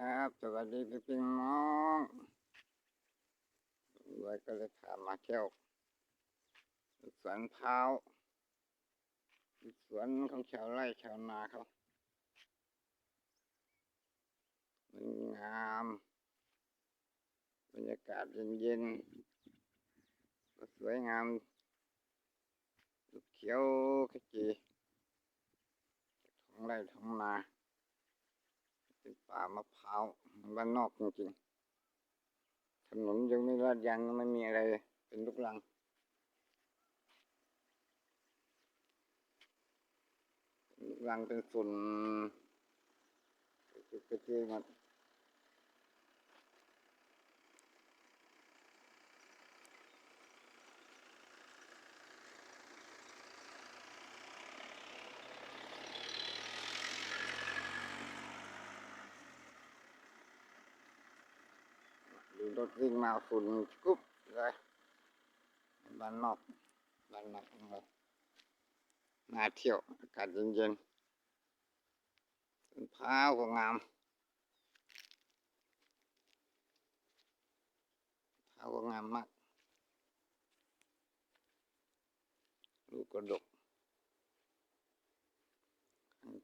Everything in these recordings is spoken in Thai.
ครับ สวัสดีพี่พี่น้องรวยก็เลยพามาเที่ยวสวนพร้าวสวนของชาวไร่ชาวนาเขามันงามบรรยากาศเย็นๆก็สวยงามเขียวขจีท้องไร่ท้องนา เป็นป่ามะพร้าวบ้านนอกจริงๆถนนยังไม่ลาดยางไม่มีอะไรเป็นลูกลังลูกลังเป็นส่วนกระเจิงห ดดูรถวิ่งมาฝุ่นกุ๊บเลยบ้านนอกบ้านนอกของเราน่าเที่ยวอากาศเย็นๆต้นพร้าวก็งามพร้าวก็งามมากลูกกระดก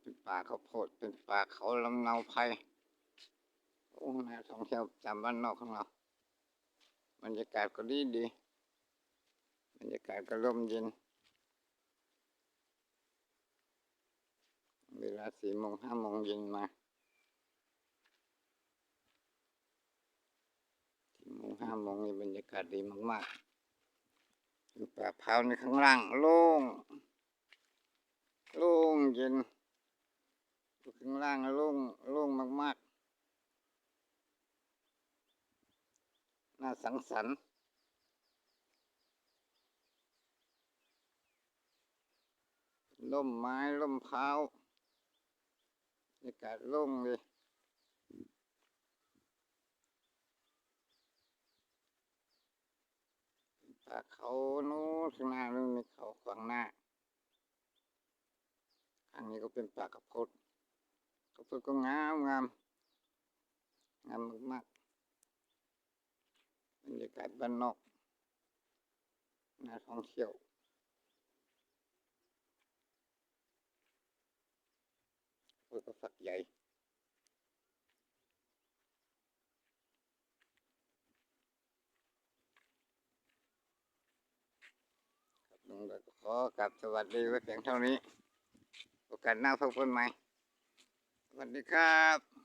เป็นป่าข้าวโพดเป็นป่าเขาลำเนาไพร โอ้น่าท่องเที่ยวจำบ้านนอกของเราบรรยากาศก็ดีดีบรรยากาศก็ร่มเย็น เวลาสี่โมงห้าโมงเย็นมาสี่โมงห้าโมงนี่บรรยากาศดีมากๆอยู่ป่าพร้าวในข้างล่างโล่งโล่งเย็นอยู่ข้างล่างโล่ง โล่งมากๆ น่า สังสรรค์ร่มไม้ร่มพร้าวบรรยากาศโล่งเลยป่าเขาโน้นข้างหน้านู้นมีเขาขวางหน้าข้างนี้ก็เป็นป่ากระพดกระพดก็งามงามงามมากๆ รยากาศบ้านนอกน่าท่องเที่ยวโอ้ยก็ฝักใหญ่ครับลุงก็ขอกลับสวัสดีไว้เพียงเท่านี้ โอกาสหน้าพบกันใหม่ สวัสดีครับ